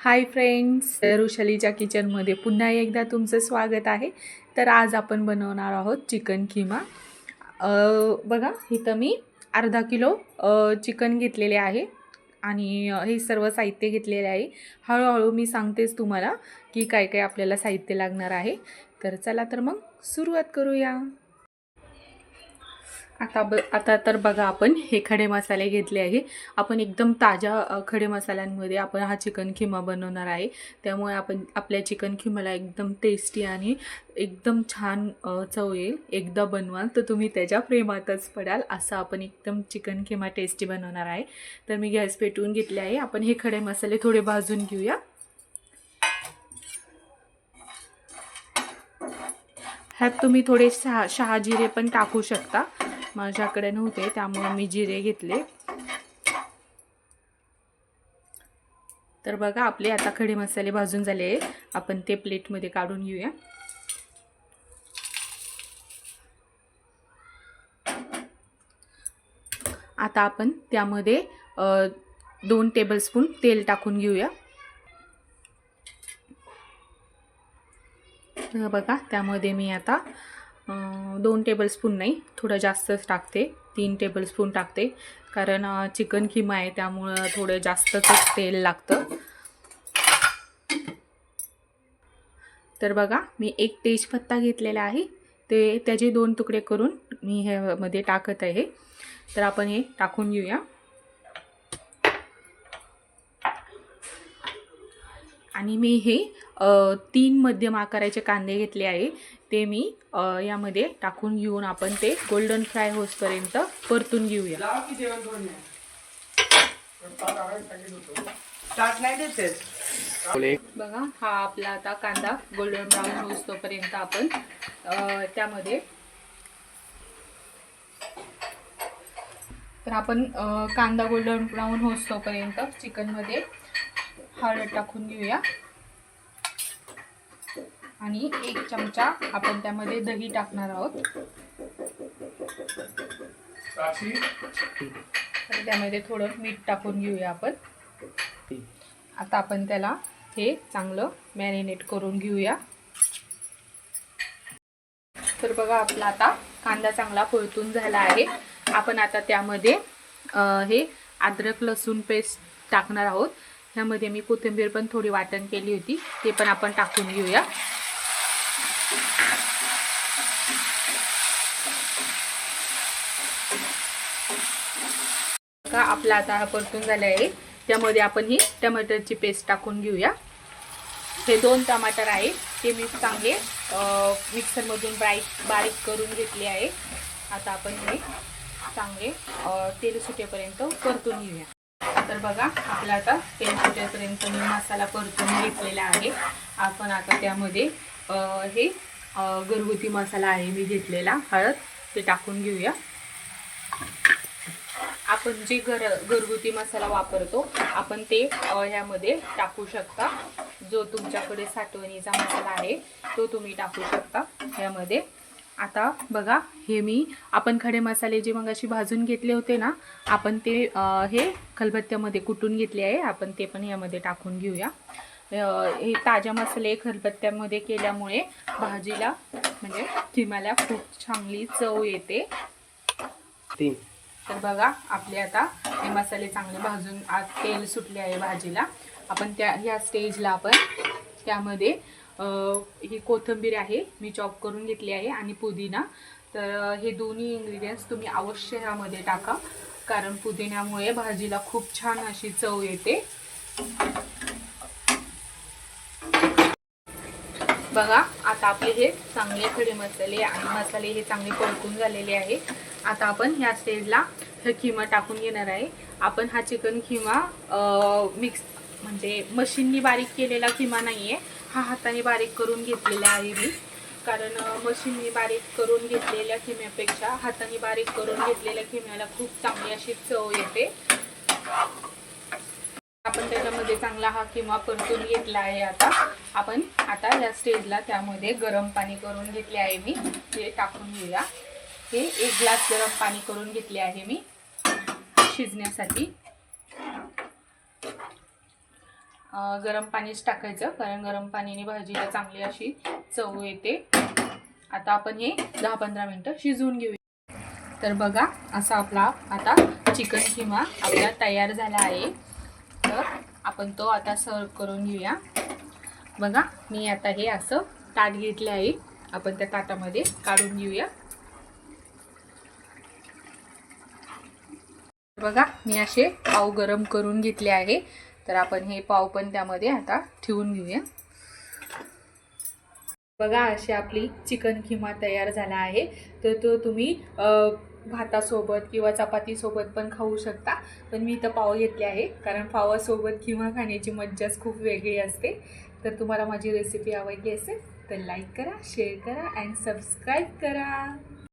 Hi friends ऋषलीच्या किचनमध्ये पुन्हा एकदा तुमचं स्वागत आहे. तर आज आपण बनवणार आहोत चिकन किमा बघा इथं मी अर्धा किलो चिकन घेतलेले आहे आणि हे सर्व साहित्य घेतलेले आहे. हळूहळू मी सांगतेच तुम्हाला की काय काय आपल्याला साहित्य लागणार आहे. तर चला तर मग सुरुवात करूया. आता ब आता तर बघा आपण हे खडे मसाले घेतले आहे. आपण एकदम ताज्या खडे मसाल्यांमध्ये आपण हा चिकन खिमा बनवणार आहे. त्यामुळे आपण आपल्या चिकन खिमाला एकदम टेस्टी आणि एकदम छान चव येईल. एकदा बनवाल तर तुम्ही त्याच्या प्रेमातच पडाल. असं आपण एकदम चिकन खिमा टेस्टी बनवणार आहे. तर मी गॅस पेटवून घेतले आहे. आपण हे खडे मसाले थोडे भाजून घेऊया. ह्यात तुम्ही थोडे शहा शहाजिरे पण टाकू शकता. माझ्याकडे नव्हते त्यामुळे मी जिरे घेतले. तर बघा आपले आता खडे मसाले भाजून झाले आहे आपण ते प्लेटमध्ये काढून घेऊया. आता आपण त्यामध्ये दोन टेबलस्पून तेल टाकून घेऊया. बघा त्यामध्ये मी आता दोन टेबलस्पून नाही थोडं जास्तच टाकते तीन टेबलस्पून टाकते. कारण चिकन किमा आहे त्यामुळं थोडं जास्तच तेल लागतं. तर बघा मी एक तेजपत्ता घेतलेला आहे. ते त्याचे दोन तुकडे करून मी ह्यामध्ये टाकत आहे. तर आपण हे टाकून घेऊया. आणि मी हे तीन मध्यम आकाराचे कांदे घेतले आहे. ते मी यामध्ये टाकून घेऊन आपण ते गोल्डन फ्राय होसपर्यंत परतून घेऊया. बघा हा आपला आता कांदा गोल्डन ब्राऊन होस तोपर्यंत आपण त्यामध्ये तर आपण कांदा गोल्डन ब्राऊन होस तोपर्यंत चिकनमध्ये हळद टाकून घेऊया. आणि एक चमचा आपण त्यामध्ये दही टाकणार आहोत. तर त्यामध्ये थोडं मीठ टाकून घेऊया आपण. आता आपण त्याला हे चांगलं मॅरिनेट करून घेऊया. तर बघा आपला आता कांदा चांगला परतून झाला आहे. आपण आता त्यामध्ये हे अद्रक लसूण पेस्ट टाकणार आहोत. ह्यामध्ये मी कोथिंबीर पण थोडी वाटण केली होती ते पण आपण टाकून घेऊया. का आपला आता हा परतून झाला आहे त्यामध्ये आपण ही टमाटरची पेस्ट टाकून घेऊया. हे दोन टमाटर आहे ते मी चांगले मिक्सरमधून बारीक बारीक करून घेतले आहे. आता आपण हे चांगले तेल सुटेपर्यंत परतून घेऊया. तर बघा आपला आता तेल फुटेपर्यंत मी मसाला परतून घेतलेला आहे. आपण आता त्यामध्ये हे घरगुती मसाला आहे मी घेतलेला हळद ते टाकून घेऊया. आपण जे घर घरगुती मसाला वापरतो आपण ते ह्यामध्ये टाकू शकता. जो तुमच्याकडे साठवणीचा मसाला आहे तो तुम्ही टाकू शकता ह्यामध्ये. आता बघा हे मी आपण खडे मसाले जे मग अशी भाजून घेतले होते ना आपण ते अ, हे खलबत्त्यामध्ये कुटून घेतले आहे. आपण ते पण यामध्ये टाकून घेऊया. हे ताज्या मसाले खलबत्त्यामध्ये केल्यामुळे भाजीला म्हणजे किमाला खूप चांगली चव येते. तर बघा आपले आता हे मसाले चांगले भाजून आज तेल सुटले आहे भाजीला. आपण त्या ह्या स्टेजला आपण त्यामध्ये ही कोथिंबीर आहे मी चॉप करून घेतली आहे आणि पुदिना. तर हे दोन्ही इन्ग्रेडियंट्स तुम्ही अवश्य ह्यामध्ये टाका कारण पुदिन्यामुळे भाजीला खूप छान अशी चव येते. बघा आता आपले हे चांगले खडे मसाले आणि मसाले हे चांगले परतून झालेले आहे. आता आपण ह्या स्टेजला हे खिमा टाकून घेणार आहे. आपण हा चिकन खिमा मिक्स म्हणजे मशीननी बारीक केलेला खिमा नाही आहे हा हाताने बारीक करून घेतलेला आहे मी. कारण मशीननी बारीक करून घेतलेल्या खिम्यापेक्षा हाताने बारीक करून घेतलेल्या खिम्याला खूप चांगली अशी चव येते. आपण त्याच्यामध्ये चांगला हा किमा परतून घेतला आहे आता. आपण आता या स्टेजला त्यामध्ये गरम पाणी करून घेतले आहे मी. ते टाकून घेऊया. हे एक ग्लास गरम पाणी करून घेतले आहे मी. शिजण्यासाठी. गरम पाणीच टाकायचं. कारण गरम पाणीने भाजीला चांगली अशी चव येते. आता आपण हे दहा पंधरा मिनटं शिजवून घेऊया. तर बघा असा आपला आता चिकन किमा आपला तयार झाला आहे. तर आपण तो आता सर्व करून घेऊया. बघा मी आता हे असं ताट घेतले आहे. आपण त्या ताटामध्ये काढून घेऊया. बघा मी असे पाव गरम करून घेतले आहे. तर आपण हे पाव पण त्यामध्ये आता ठेवून घेऊया. बघा अशी आपली चिकन किमा तयार झाला आहे. तर तो तुम्ही भातासोबत किंवा चपातीसोबत पण खाऊ शकता. पण मी इथं पाव घेतले आहे कारण पावासोबत किंवा खाण्याची मज्जाच खूप वेगळी असते. तर तुम्हाला माझी रेसिपी आवडली असेल तर लाईक करा शेअर करा अँड सबस्क्राईब करा.